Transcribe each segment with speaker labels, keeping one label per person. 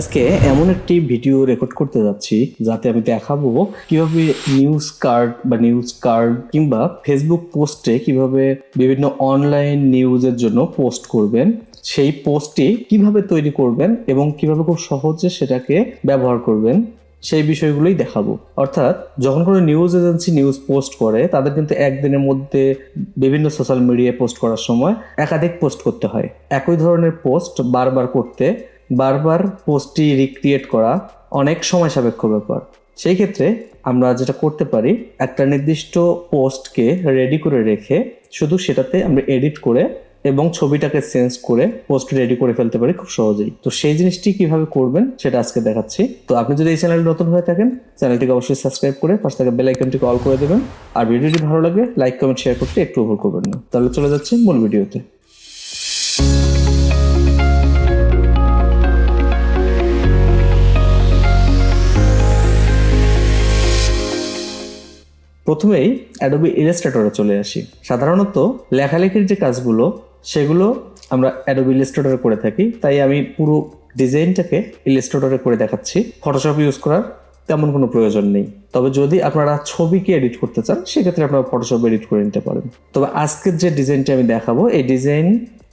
Speaker 1: আজকে এমন একটি ভিডিও রেকর্ড করতে যাচ্ছি, যাতে আমি দেখাবো কীভাবে নিউজ কার্ড বা নিউজ কার্ড কিংবা ফেসবুক পোস্টে কীভাবে বিভিন্ন অনলাইন নিউজের জন্য পোস্ট করবেন, সেই পোস্টটি কীভাবে তৈরি করবেন এবং কীভাবে খুব সহজে সেটাকে ব্যবহার করবেন, সেই বিষয়গুলোই দেখাবো। অর্থাৎ যখন কোনো নিউজ এজেন্সি নিউজ পোস্ট করে, তাদের কিন্তু একদিনের মধ্যে বিভিন্ন সোশ্যাল মিডিয়ায় পোস্ট করার সময় একাধিক পোস্ট করতে হয়। একই ধরনের পোস্ট বারবার করতে বারবার পোস্টটি রিক্রিয়েট করা অনেক সময় সাপেক্ষ ব্যাপার। সেই ক্ষেত্রে আমরা যেটা করতে পারি, একটা নির্দিষ্ট পোস্টকে রেডি করে রেখে শুধু সেটাতে আমরা এডিট করে এবং ছবিটাকে চেঞ্জ করে পোস্ট রেডি করে ফেলতে পারি খুব সহজেই। তো সেই জিনিসটি কীভাবে করবেন সেটা আজকে দেখাচ্ছি। তো আপনি যদি এই চ্যানেল নতুন হয়ে থাকেন, চ্যানেলটিকে অবশ্যই সাবস্ক্রাইব করে পাশে থাকা বেল অল করে দেবেন। আর ভিডিওটি ভালো লাগলে লাইক কমেন্ট শেয়ার করতে একটু ওভার করবেন না। তাহলে চলে যাচ্ছে মূল ভিডিওতে। প্রথমেই অ্যাডোবি ইলাস্ট্রেটরে চলে আসি। সাধারণত লেখালেখির যে কাজগুলো, সেগুলো আমরা অ্যাডোবি ইলাস্ট্রেটরে করে থাকি। তাই আমি পুরো ডিজাইনটাকে ইলাস্ট্রেটরে করে দেখাচ্ছি। ফটোশপ ইউজ করার তেমন কোনো প্রয়োজন নেই। তবে যদি আপনারা ছবিকে এডিট করতে চান, সেক্ষেত্রে আপনারা ফটোশপ এডিট করে নিতে পারেন। তবে আজকের যে ডিজাইনটি আমি দেখাবো, এই ডিজাইন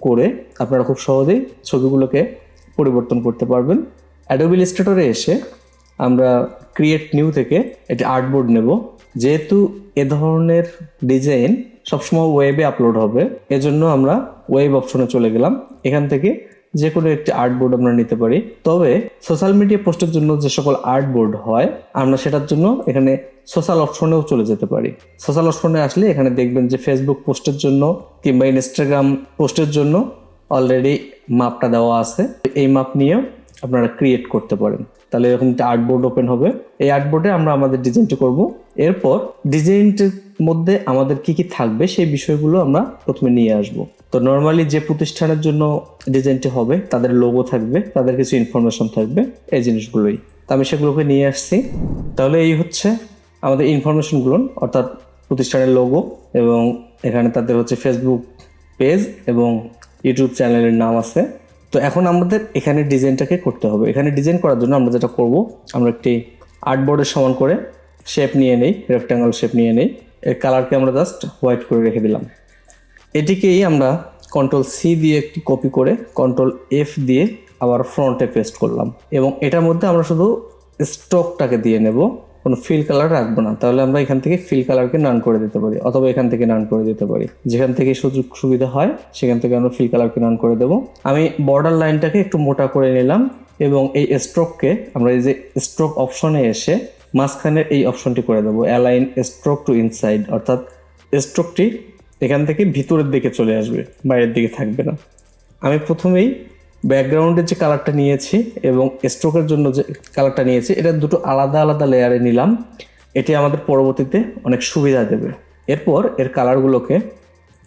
Speaker 1: করে আপনারা খুব সহজেই ছবিগুলোকে পরিবর্তন করতে পারবেন। অ্যাডোবি ইলাস্ট্রেটরে এসে আমরা ক্রিয়েট নিউ থেকে একটি আর্টবোর্ড নেব। যেহেতু এ ধরনের ডিজাইন সবসময় ওয়েবে আপলোড হবে, এজন্য আমরা ওয়েব অপশনে চলে গেলাম। এখান থেকে যে কোনো একটি আর্টবোর্ড আমরা নিতে পারি। তবে সোশ্যাল মিডিয়া পোস্টের জন্য যে সকল আর্টবোর্ড হয়, আমরা সেটার জন্য এখানে সোশ্যাল অপশনেও চলে যেতে পারি। সোশ্যাল অপশনে আসলে এখানে দেখবেন যে ফেসবুক পোস্টের জন্য কিংবা ইনস্টাগ্রাম পোস্টের জন্য অলরেডি মাপটা দেওয়া আছে। এই মাপ নিয়েও আপনারা ক্রিয়েট করতে পারেন। তাহলে এরকম একটা আর্টবোর্ড ওপেন হবে। এই আর্টবোর্ডে আমরা আমাদের ডিজাইনটি করব। এরপর ডিজাইনটির মধ্যে আমাদের কি কি থাকবে সেই বিষয়গুলো আমরা প্রথমে নিয়ে আসব। তো নর্মালি যে প্রতিষ্ঠানের জন্য ডিজাইনটি হবে, তাদের লোগো থাকবে, তাদের কিছু ইনফরমেশন থাকবে, এই জিনিসগুলোই। তো আমি সেগুলোকে নিয়ে আসছি। তাহলে এই হচ্ছে আমাদের ইনফরমেশনগুলো অর্থাৎ প্রতিষ্ঠানের লোগো এবং এখানে তাদের হচ্ছে ফেসবুক পেজ এবং ইউটিউব চ্যানেলের নাম আছে। তো এখন আমাদের এখানে ডিজাইনটাকে করতে হবে। এখানে ডিজাইন করার জন্য আমরা যেটা করব, আমরা একটি আর্টবোর্ডের সমান করে শেপ নিয়ে নেই রেক্ট্যাঙ্গল শেপ নিয়ে নেই। এর কালারকে আমরা জাস্ট হোয়াইট করে রেখে দিলাম। এটিকেই আমরা কন্ট্রোল সি দিয়ে একটি কপি করে কন্ট্রোল এফ দিয়ে আবার ফ্রন্টে পেস্ট করলাম। এবং এটার মধ্যে আমরা শুধু স্টকটাকে দিয়ে নেব। কোনো ফিল কালার রাখব না। তাহলে আমরা এখান থেকে ফিল কালারকে নান করে দিতে পারি, অথবা এখান থেকে নান করে দিতে পারি। যেখান থেকে সুযোগ সুবিধা হয়, সেখান থেকে আমরা ফিল কালারকে নান করে দেবো। আমি বর্ডার লাইনটাকে একটু মোটা করে নিলাম এবং এই স্ট্রোককে আমরা এই যে স্ট্রোক অপশনে এসে মাঝখানের এই অপশনটি করে দেবো। অ্যালাইন স্ট্রোক টু ইনসাইড অর্থাৎ স্ট্রোকটি এখান থেকে ভিতরের দিকে চলে আসবে, বাইরের দিকে থাকবে না। আমি প্রথমেই ব্যাকগ্রাউন্ডের যে কালারটা নিয়েছি এবং স্ট্রোকের জন্য যে কালারটা নিয়েছি, এটা দুটো আলাদা আলাদা লেয়ারে নিলাম। এটি আমাদের পরবর্তীতে অনেক সুবিধা দেবে। এরপর এর কালারগুলোকে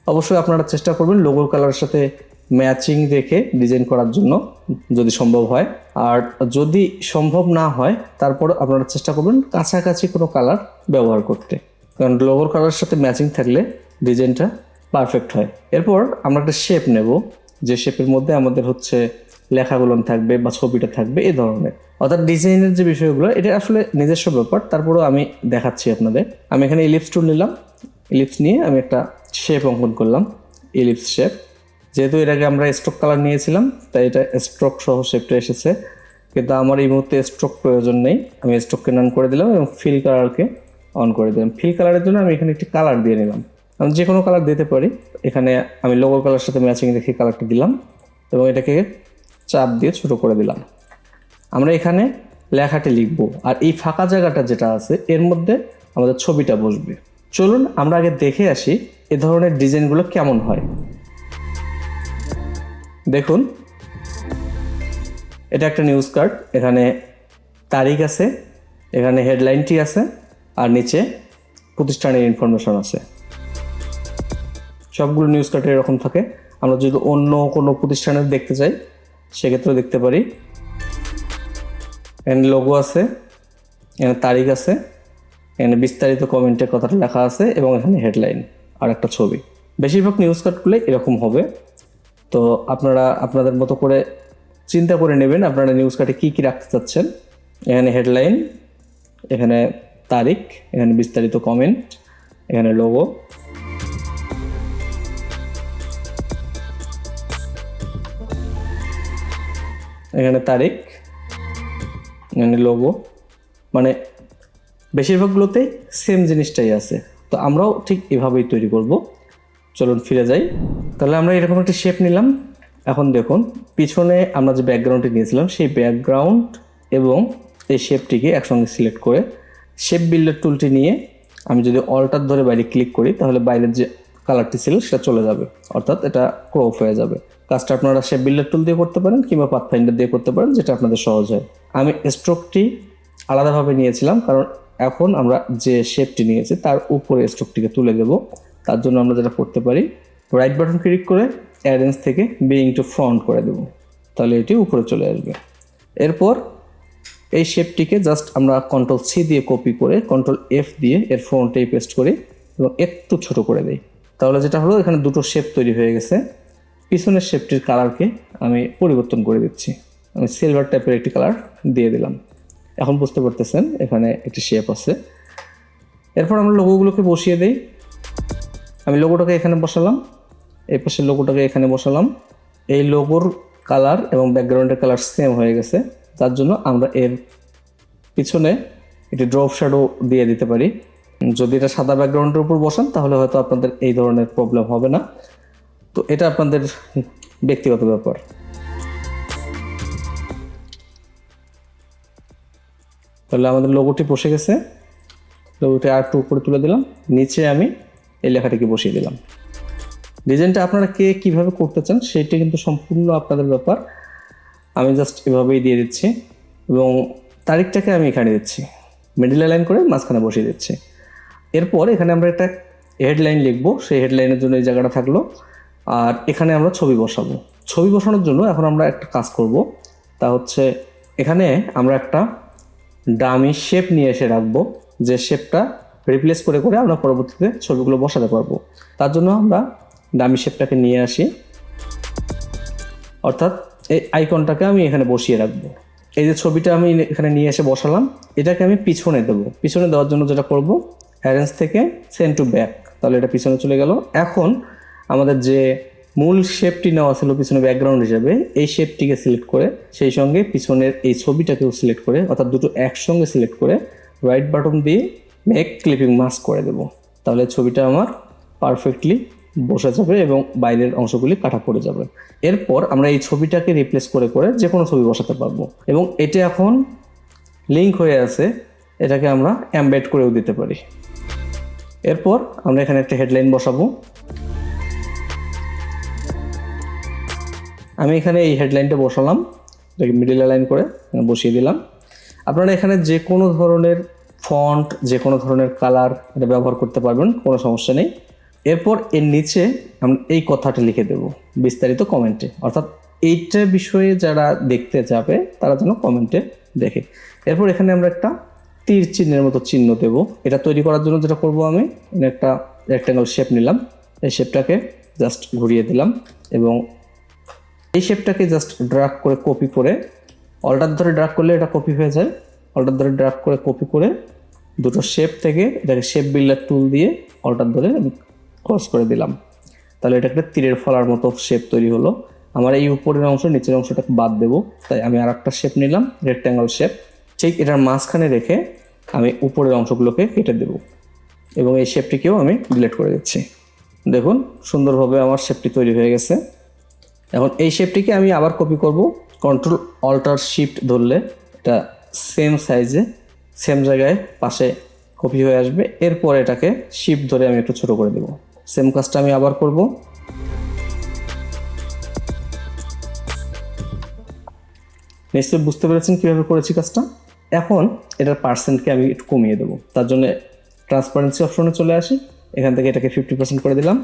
Speaker 1: অবশ্যই আপনারা চেষ্টা করবেন লোগোর কালারের সাথে ম্যাচিং রেখে ডিজাইন করার জন্য, যদি সম্ভব হয়। আর যদি সম্ভব না হয়, তারপর আপনারা চেষ্টা করবেন কাছাকাছি কোনো কালার ব্যবহার করতে। কারণ লোগোর কালারের সাথে ম্যাচিং থাকলে ডিজাইনটা পারফেক্ট হয়। এরপর আমরা একটা শেপ নেব। যে শেপের মধ্যে আমাদের হচ্ছে লেখাগুলো থাকবে বা ছবিটা থাকবে এই ধরনের। অর্থাৎ ডিজাইনের যে বিষয়গুলো, এটা আসলে নিজস্ব ব্যাপার। তারপরেও আমি দেখাচ্ছি আপনাদের। আমি এখানে ইলিপস টুল নিলাম। ইলিপস নিয়ে আমি একটা শেপ অঙ্কন করলাম ইলিপস শেপ যেহেতু এটাকে আমরা স্ট্রোক কালার নিয়েছিলাম, তাই এটা স্ট্রোক সহ শেপটা এসেছে। কিন্তু আমার এই মুহূর্তে স্ট্রোক প্রয়োজন নেই। আমি স্ট্রোককে নান করে দিলাম এবং ফিল কালারকে অন করে দিলাম। ফিল কালারের জন্য আমি এখানে একটি কালার দিয়ে নিলাম। আমি যে কোনো কালার দিতে পারি। এখানে আমি লোগো কালার সাথে ম্যাচিং রেখে কালারটা দিলাম এবং এটাকে চাপ দিয়ে ছোটো করে দিলাম। আমরা এখানে লেখাটি লিখব আর এই ফাঁকা জায়গাটা যেটা আছে, এর মধ্যে আমাদের ছবিটা বসবে। চলুন আমরা আগে দেখে আসি এ ধরনের ডিজাইনগুলো কেমন হয়। দেখুন, এটা একটা নিউজ কার্ড এখানে তারিখ আছে, এখানে হেডলাইনটি আছে, আর নিচে প্রতিষ্ঠানের ইনফরমেশন আছে। সবগুলো নিউজ কার্ডে এরকম থাকে। আমরা যদি অন্য কোনো প্রতিষ্ঠানের দেখতে চাই সেক্ষেত্রেও দেখতে পারি। এখানে লোগো আছে, এখানে তারিখ আছে, এখানে বিস্তারিত কমেন্টের কথাটা লেখা আছে এবং এখানে হেডলাইন আর একটা ছবি। বেশিরভাগ নিউজ কার্ডগুলো এরকম হবে। তো আপনারা, আপনাদের মতো করে চিন্তা করে নেবেন আপনারা নিউজ কার্ডে কী কী রাখতে চাচ্ছেন। এখানে হেডলাইন এখানে তারিখ, এখানে বিস্তারিত কমেন্ট এখানে লোগো এখানে তারিখ, এখানে লোগো মানে বেশিরভাগগুলোতেই সেম জিনিসটাই আছে। তো আমরাও ঠিক এভাবেই তৈরি করব। চলুন ফিরে যাই। তাহলে আমরা এরকম একটা শেপ নিলাম। এখন দেখুন, পিছনে আমরা যে ব্যাকগ্রাউন্ডটি নিয়েছিলাম, সেই ব্যাকগ্রাউন্ড এবং এই শেপটিকে একসঙ্গে সিলেক্ট করে শেপ বিল্ডার টুলটি নিয়ে আমি যদি অল্টার ধরে বাইরে ক্লিক করি, তাহলে বাইরের যে কালারটি ছিল, সেটা চলে যাবে। অর্থাৎ এটা ক্রপ হয়ে যাবে। কাজটা আপনারা শেপ বিল্ডার টুল দিয়ে করতে পারেন কিংবা পাথফাইন্ডার দিয়ে করতে পারেন, যেটা আপনাদের সহজ হয়। আমি স্ট্রোকটি আলাদাভাবে নিয়েছিলাম, কারণ এখন আমরা যে শেপটি নিয়েছি তার উপরে স্ট্রোকটিকে তুলে দেব। তার জন্য আমরা যেটা করতে পারি রাইট বাটন ক্লিক করে অ্যারেঞ্জ থেকে বিং টু ফ্রন্ট করে দেব। তাহলে এটি উপরে চলে আসবে। এরপর এই শেপটিকে জাস্ট আমরা কন্ট্রোল সি দিয়ে কপি করে কন্ট্রোল এফ দিয়ে এর ফ্রন্টে পেস্ট করি এবং একটু ছোট করে দিই। তাহলে যেটা হলো, এখানে দুটো শেপ তৈরি হয়ে গেছে। পিছনের শেপটির কালারকে আমি পরিবর্তন করে দিচ্ছি। আমি সিলভার টাইপের একটি কালার দিয়ে দিলাম। এখন বুঝতে পারতেছেন, এখানে একটি শেপ আছে। এরপর আমরা লোগোগুলোকে বসিয়ে দিই। আমি লোগোটাকে এখানে বসালাম। এই পাশের লোগোটাকে এখানে বসালাম। এই লোগোর কালার এবং ব্যাকগ্রাউন্ডের কালার সেম হয়ে গেছে। তার জন্য আমরা এর পিছনে একটি ড্রপ শ্যাডো দিয়ে দিতে পারি। যদি এটা সাদা ব্যাকগ্রাউন্ডের উপর বসান, তাহলে হয়তো আপনাদের এই ধরনের প্রবলেম হবে না। তো এটা আপনাদের ব্যক্তিগত ব্যাপার। তাহলে আমাদের লোগোটি বসে গেছে। লোগোটি আর একটু উপরে তুলে দিলাম। নিচে আমি এই লেখাটিকে বসিয়ে দিলাম। ডিজাইনটা আপনারা কে কীভাবে করতে চান সেটা কিন্তু সম্পূর্ণ আপনাদের ব্যাপার। আমি জাস্ট এভাবেই দিয়ে দিচ্ছি এবং তারিখটাকে আমি এখানে দিচ্ছি। মিডিল লাইন করে মাঝখানে বসিয়ে দিচ্ছি। এরপর এখানে আমরা একটা হেডলাইন লিখব। সেই হেডলাইনের জন্য এই জায়গাটা থাকল। আর এখানে আমরা ছবি বসাবো। ছবি বসানোর জন্য এখন আমরা একটা কাজ করব। তা হচ্ছে এখানে আমরা একটা ডামি শেপ নিয়ে এসে রাখব। যে শেপটা রিপ্লেস করে করে আমরা পরবর্তীতে ছবিগুলো বসাতে পারব। তার জন্য আমরা ডামি শেপটাকে নিয়ে আসি। অর্থাৎ এই আইকনটাকে আমি এখানে বসিয়ে রাখব। এই যে ছবিটা আমি এখানে নিয়ে এসে বসালাম, এটাকে আমি পিছনে দেবো। পিছনে দেওয়ার জন্য যেটা করব অ্যারেঞ্জ থেকে সেন্ড টু ব্যাক তাহলে এটা পিছনে চলে গেল। এখন আমাদের যে মূল শেপটি নেওয়া ছিল পিছনে ব্যাকগ্রাউন্ড হিসাবে, এই শেপটিকে সিলেক্ট করে, সেই সঙ্গে পিছনের এই ছবিটাকেও সিলেক্ট করে, অর্থাৎ দুটো একসঙ্গে সিলেক্ট করে রাইট বাটন দিয়ে মেক ক্লিপিং মাস্ক করে দেব। তাহলে ছবিটা আমার পারফেক্টলি বসে যাবে এবং বাইরের অংশগুলি কাটা পড়ে যাবে। এরপর আমরা এই ছবিটাকে রিপ্লেস করে করে যে কোনো ছবি বসাতে পারব এবং এটা এখন লিঙ্ক হয়ে আছে, এটাকে আমরা অ্যাম্বেড করেও দিতে পারি। এরপর আমরা এখানে একটা হেডলাইন বসাবো। আমি এখানে এই হেডলাইনটা বসালাম। এটাকে মিডিল লাইন করে বসিয়ে দিলাম। আপনারা এখানে যে কোনো ধরনের ফন্ট যে কোনো ধরনের কালার এটা ব্যবহার করতে পারবেন, কোনো সমস্যা নেই। এরপর এর নিচে আমরা এই কথাটা লিখে দেব বিস্তারিত কমেন্টে অর্থাৎ এইটা বিষয়ে যারা দেখতে যাবে, তারা যেন কমেন্টে দেখে। এরপর এখানে আমরা একটা তীর চিহ্নের মতো চিহ্ন দেব। এটা তৈরি করার জন্য যেটা করব আমি একটা রেক্ট্যাঙ্গল শেপ নিলাম। এই শেপটাকে জাস্ট ঘুরিয়ে দিলাম এবং এই শেপটাকে জাস্ট ড্রাগ করে কপি করে অল্টার ধরে ড্রাগ করলে এটা কপি হয়ে যায়। অল্টার ধরে ড্রাগ করে কপি করে দুটো শেপ থেকে এটাকে শেপ বিল্ডার টুল দিয়ে অল্টার ধরে আমি ক্রস করে দিলাম। তাহলে এটা একটা তীরের ফলার মতো শেপ তৈরি হলো। আমার এই উপরের অংশ, নিচের অংশটাকে বাদ দেবো। তাই আমি আর একটা শেপ নিলাম রেক্ট্যাঙ্গল শেপ ঠিক এটার মাঝখানে রেখে আমি উপরের অংশগুলোকে কেটে দেব। এবং এই শেপটিকেও আমি ডিলিট করে দিচ্ছি। দেখুন, সুন্দরভাবে আমার শেপটি তৈরি হয়ে গেছে। এখন এই শেপটিকে আমি আবার কপি করব। কন্ট্রোল অল্টার শিফট ধরলে এটা সেম সাইজে সেম জায়গায় পাশে কপি হয়ে আসবে। এরপর এটাকে শিফট ধরে আমি একটু ছোট করে দেব। সেম কাজটা আমি আবার করব। নিশ্চয়ই বুঝতে পেরেছেন কীভাবে করেছি কাজটা? এখন এটার পার্সেন্টকে আমি একটু কমিয়ে দেবো। তার জন্য ট্রান্সপারেন্সি অপশনে চলে আসি। এখান থেকে এটাকে ফিফটি পার্সেন্ট করে দিলাম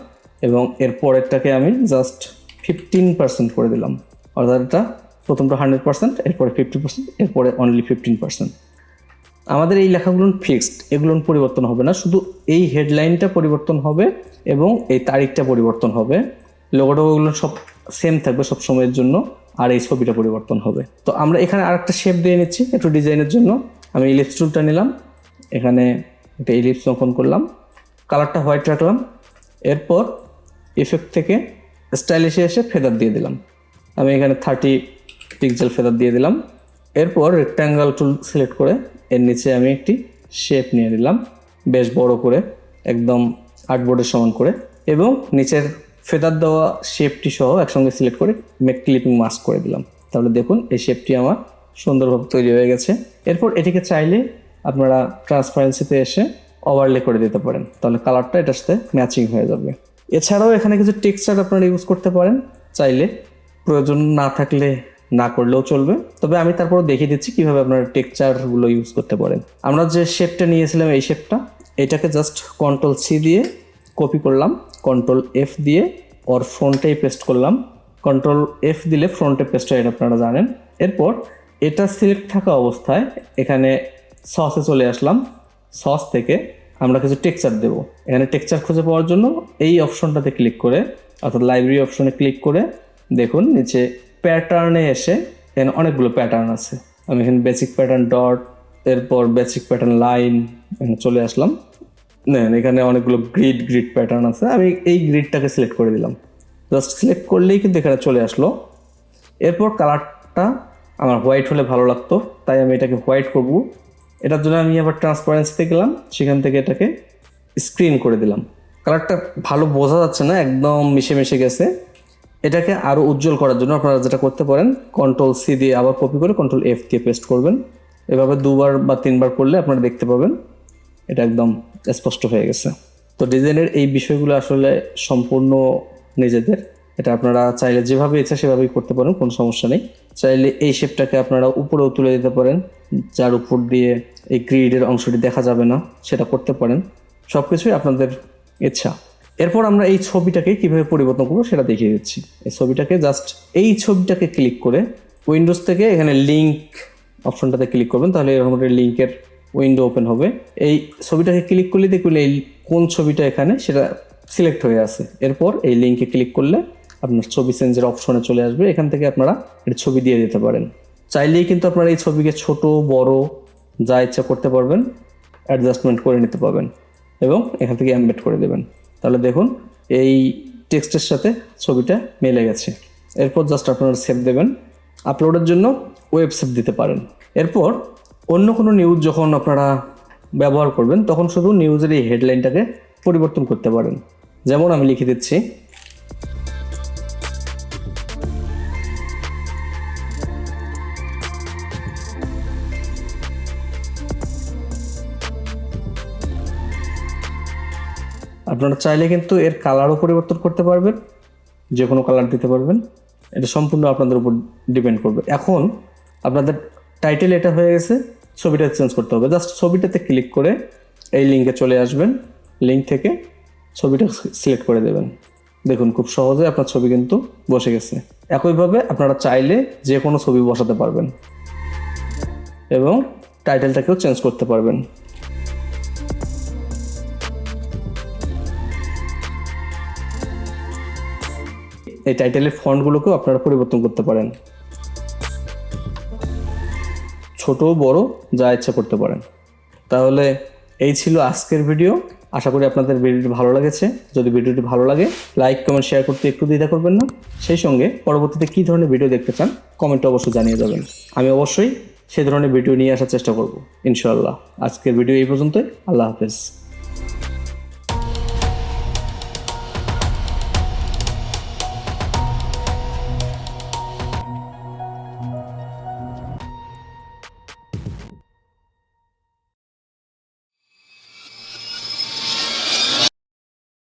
Speaker 1: এবং এর পরেরটাকে আমি জাস্ট ফিফটিন পার্সেন্ট করে দিলাম। অর্ডারটা প্রথমটা হান্ড্রেড পার্সেন্ট এরপরে ফিফটি পার্সেন্ট এরপরে অনলি ফিফটিন পার্সেন্ট আমাদের এই লেখাগুলো ফিক্সড এগুলো পরিবর্তন হবে না, শুধু এই হেডলাইনটা পরিবর্তন হবে এবং এই তারিখটা পরিবর্তন হবে। লোগোটোগুলো সব সেম থাকবে সব সময়ের জন্য, আর এই ছবিটা পরিবর্তন হবে। তো আমরা এখানে আরেকটা শেপ দিয়ে নিচ্ছি, একটু ডিজাইনের জন্য। আমি ইলিপস টুলটা নিলাম, এখানে একটা ইলিপস অঙ্কন করলাম কালারটা হোয়াইট রাখলাম, এরপর ইফেক্ট থেকে স্টাইলিশে এসে ফেদার দিয়ে দিলাম। আমি এখানে থার্টি পিক্সেল ফেদার দিয়ে দিলাম। এরপর রেক্ট্যাঙ্গেল টুল সিলেক্ট করে এর নিচে আমি একটি শেপ নিয়ে নিলাম, বেশ বড় করে, একদম আর্টবোর্ডের সমান করে। এবং নিচের ফেদার দেওয়া শেপটি সহ একসঙ্গে সিলেক্ট করে মেক ক্লিপিং মাস্ক করে দিলাম। তাহলে দেখুন, এই শেপটি আমার সুন্দরভাবে তৈরি হয়ে গেছে। এরপর এটিকে চাইলে আপনারা ট্রান্সপারেন্সিতে এসে ওভারলে করে দিতে পারেন। তাহলে কালারটা এটার সাথে ম্যাচিং হয়ে যাবে। এছাড়াও এখানে কিছু টেক্সচার আপনারা ইউজ করতে পারেন, চাইলে। প্রয়োজন না থাকলে না করলেও চলবে। তবে আমি তারপর দেখিয়ে দিচ্ছি কীভাবে আপনারা টেক্সচারগুলো ইউজ করতে পারেন। আমরা যে শেপটা নিয়েছিলাম এই শেপটা এটাকে জাস্ট কন্ট্রোল সি দিয়ে কপি করলাম কন্ট্রোল এফ দিয়ে ওর ফ্রন্টেই পেস্ট করলাম। কন্ট্রোল এফ দিলে ফ্রন্টে পেস্ট হয় এটা আপনারা জানেন। এরপর এটা সিলেক্ট থাকা অবস্থায় এখানে সসে চলে আসলাম। সস থেকে আমরা কিছু টেক্সচার দেব। এখানে টেক্সচার খুঁজে পাওয়ার জন্য এই অপশনটাতে ক্লিক করে, অর্থাৎ লাইব্রেরি অপশনে ক্লিক করে দেখুন, নিচে প্যাটার্নে এসে এখানে অনেকগুলো প্যাটার্ন আছে। আমি এখানে বেসিক প্যাটার্ন ডট এরপর বেসিক প্যাটার্ন লাইন এখানে চলে আসলাম। নেন, এখানে অনেকগুলো গ্রিড গ্রিড প্যাটার্ন আছে। আমি এই গ্রিডটাকে সিলেক্ট করে দিলাম। জাস্ট সিলেক্ট করলেই কিন্তু এখানে চলে আসলো। এরপর কালারটা আমার হোয়াইট হলে ভালো লাগতো, তাই আমি এটাকে হোয়াইট করব। এটার জন্য আমি আবার ট্রান্সপারেন্সিতে গেলাম, সেখান থেকে এটাকে স্ক্রিন করে দিলাম। কালারটা ভালো বোঝা যাচ্ছে না, একদম মিশে মিশে গেছে। এটাকে আরও উজ্জ্বল করার জন্য আপনারা যেটা করতে পারেন কন্ট্রোল সি দিয়ে আবার কপি করে কন্ট্রোল এফ দিয়ে পেস্ট করবেন। এভাবে দুবার বা তিনবার করলে আপনারা দেখতে পাবেন, এটা একদম স্পষ্ট হয়ে গেছে। তো ডিজাইনের এই বিষয়গুলো আসলে সম্পূর্ণ নিজেদের। এটা আপনারা চাইলে যেভাবে ইচ্ছা সেভাবেই করতে পারেন, কোনো সমস্যা নেই। চাইলে এই শেপটাকে আপনারা উপরেও তুলে দিতে পারেন, যার উপর দিয়ে এই গ্রিডের অংশটি দেখা যাবে না, সেটা করতে পারেন। সব কিছুই আপনাদের ইচ্ছা। এরপর আমরা এই ছবিটাকে কীভাবে পরিবর্তন করব সেটা দেখিয়ে দিচ্ছি। এই ছবিটাকে জাস্ট এই ছবিটাকে ক্লিক করে উইন্ডোজ থেকে এখানে লিঙ্ক অপশনটাতে ক্লিক করবেন, তাহলে এরকম একটা লিঙ্কের উইন্ডো ওপেন হবে। এই ছবিটাকে ক্লিক করলে দেখবেন এই কোন ছবিটা এখানে সেটা সিলেক্ট হয়ে আছে। এরপর এই লিঙ্কে ক্লিক করলে আপনার ছবি চেঞ্জের অপশনে চলে আসবে। এখান থেকে আপনারা একটা ছবি দিয়ে দিতে পারেন। চাইলেই কিন্তু আপনারা এই ছবিকে ছোট, বড়, যা ইচ্ছা করতে পারবেন অ্যাডজাস্টমেন্ট করে নিতে পারবেন এবং এখান থেকে অ্যাম্বেড করে দেবেন। তাহলে দেখুন, এই টেক্সটের সাথে ছবিটা মিলে গেছে। এরপর জাস্ট আপনারা সেভ দেবেন। আপলোডের জন্য ওয়েব সেভ দিতে পারেন। এরপর অন্য কোনো নিউজ যখন আপনারা ব্যবহার করবেন, তখন শুধু নিউজের এই হেডলাইনটাকে পরিবর্তন করতে পারেন। যেমন আমি লিখে দিচ্ছি আপনারা চাইলে কিন্তু এর কালারও পরিবর্তন করতে পারবেন যে কোনো কালার দিতে পারবেন। এটা সম্পূর্ণ আপনাদের উপর ডিপেন্ড করবে। এখন আপনাদের টাইটেল এটা হয়ে গেছে, ছবিটা চেঞ্জ করতে হবে। জাস্ট ছবিটাতে ক্লিক করে এই লিঙ্কে চলে আসবেন। লিঙ্ক থেকে ছবিটা সিলেক্ট করে দেবেন। দেখুন, খুব সহজে আপনার ছবি কিন্তু বসে গেছে। একইভাবে আপনারা চাইলে যে কোনো ছবি বসাতে পারবেন এবং টাইটেলটাকেও চেঞ্জ করতে পারবেন। এই টাইটেলের ফন্টগুলোকেও আপনারা পরিবর্তন করতে পারেন। ছোট বড় যা ইচ্ছা করতে পারেন। তাহলে এই ছিল আজকের ভিডিও আশা করি আপনাদের ভিডিওটি ভালো লেগেছে। যদি ভিডিওটি ভালো লাগে লাইক কমেন্ট শেয়ার করতে একটু দ্বিধা করবেন না। সেই সঙ্গে পরবর্তীতে কী ধরনের ভিডিও দেখতে চান কমেন্টে অবশ্যই জানিয়ে যাবেন। আমি অবশ্যই সেই ধরনের ভিডিও নিয়ে আসার চেষ্টা করব, ইনশাআল্লাহ। আজকের ভিডিও এই পর্যন্তই। আল্লাহ হাফেজ।